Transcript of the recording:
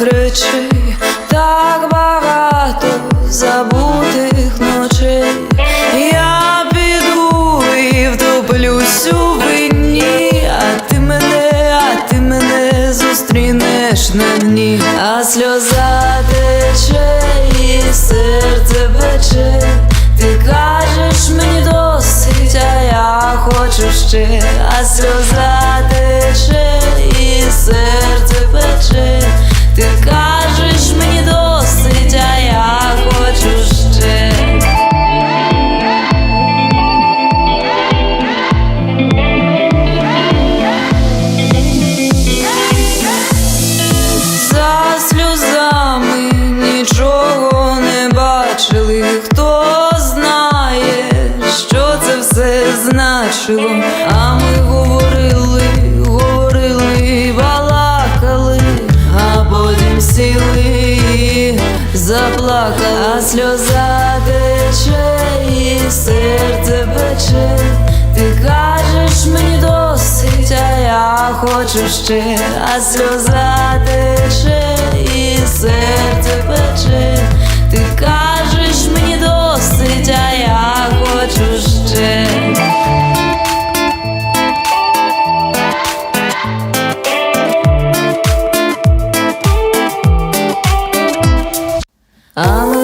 речей, так багато забутих ночей. Я піду і втоплюсь у вині, а ти мене, а ти мене зустрінеш на дні, а сльоза тече і серце пече. Ти кажеш мені досить, а я хочу ще, а сльоза тече значило? А ми говорили, говорили, балакали, а потім сіли, і заплакали, а сльоза тече і серце пече. Ти кажеш мені досить, а я хочу ще, а сльоза тече і серце пече. А